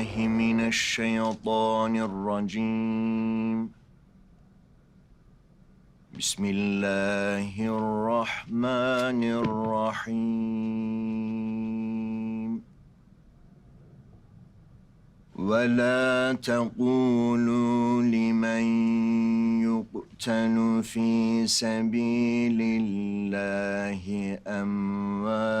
بالله من الشيطان الرجيم. بسم الله الرحمن الرحيم. ولا تقولوا لمن يقتل في سبيل الله أموات.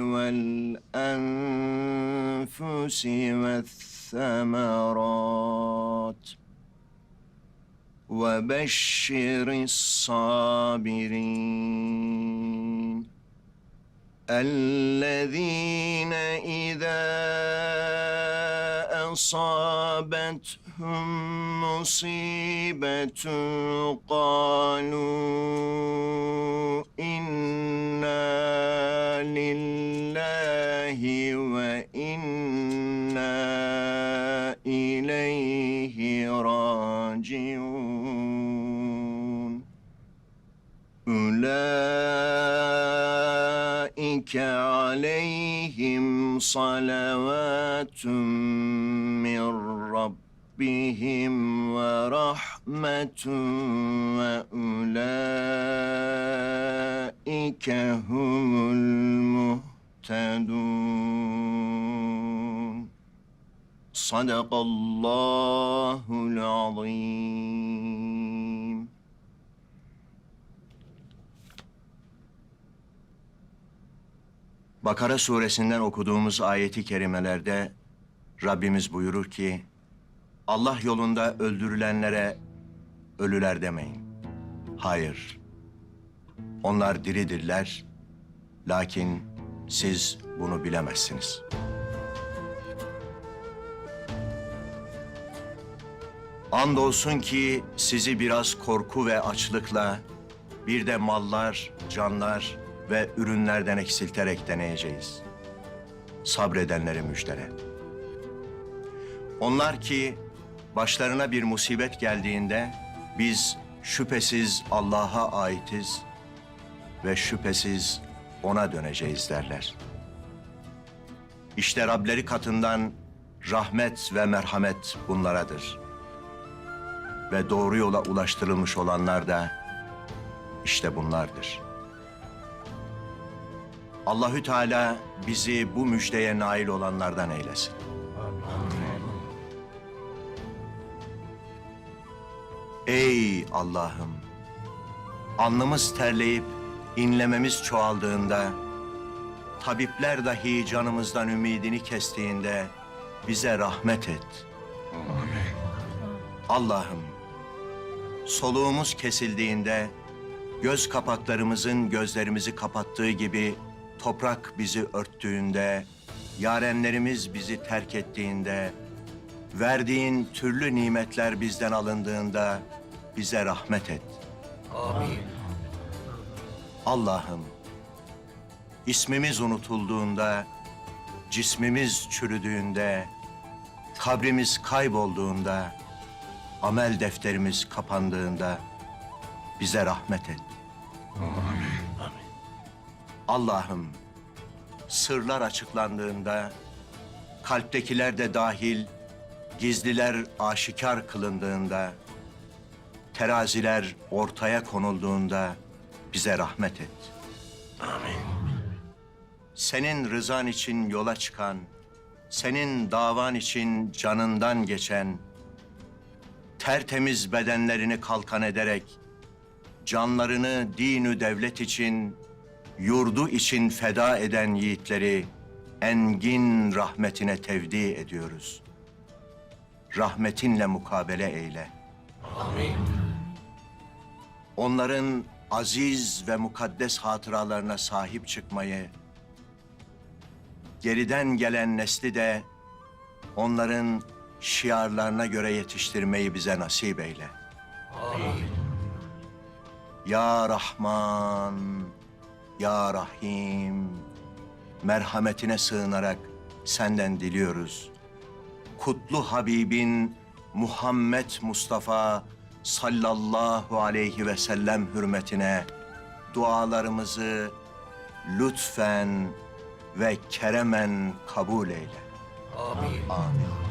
والأنفس والثمرات. وبشر الصابرين الذين إذا أصابتهم مصيبة قالوا إنا لله وإنا إليه راجعون. أولئك عليهم صلوات من ربهم ورحمة وأولئك هم المهتدون. صدق الله العظيم Bakara suresinden okuduğumuz ayeti kerimelerde Rabbimiz buyurur ki Allah yolunda öldürülenlere ölüler demeyin. Hayır. Onlar diridirler. Lakin siz bunu bilemezsiniz. Andolsun ki sizi biraz korku ve açlıkla bir de mallar, canlar ve ürünlerden eksilterek deneyeceğiz. Sabredenleri müjdele. Onlar ki başlarına bir musibet geldiğinde biz şüphesiz Allah'a aitiz ve şüphesiz ona döneceğiz derler. İşte Rableri katından rahmet ve merhamet bunlaradır. Ve doğru yola ulaştırılmış olanlar da işte bunlardır. Allahü Teala bizi bu müjdeye nail olanlardan eylesin. Ey Allah'ım! Alnımız terleyip inlememiz çoğaldığında, tabipler dahi canımızdan ümidini kestiğinde bize rahmet et. Allah'ım, soluğumuz kesildiğinde göz kapaklarımızın gözlerimizi kapattığı gibi toprak bizi örttüğünde, yarenlerimiz bizi terk ettiğinde, verdiğin türlü nimetler bizden alındığında bize rahmet et. Amin. Allah'ım, ismimiz unutulduğunda, cismimiz çürüdüğünde, kabrimiz kaybolduğunda, amel defterimiz kapandığında bize rahmet et. Allah'ım sırlar açıklandığında kalptekiler de dahil gizliler aşikar kılındığında teraziler ortaya konulduğunda bize rahmet et. Amin. Senin rızan için yola çıkan, senin davan için canından geçen, tertemiz bedenlerini kalkan ederek canlarını dinü devlet için, yurdu için feda eden yiğitleri engin rahmetine tevdi ediyoruz. Rahmetinle mukabele eyle. Amin. Onların aziz ve mukaddes hatıralarına sahip çıkmayı, geriden gelen nesli de onların şiarlarına göre yetiştirmeyi bize nasip eyle. Ya Rahman, Ya Rahim, merhametine sığınarak senden diliyoruz. Kutlu Habibin Muhammed Mustafa sallallahu aleyhi ve sellem hürmetine dualarımızı lütfen ve keremen kabul eyle. Amin. Amin.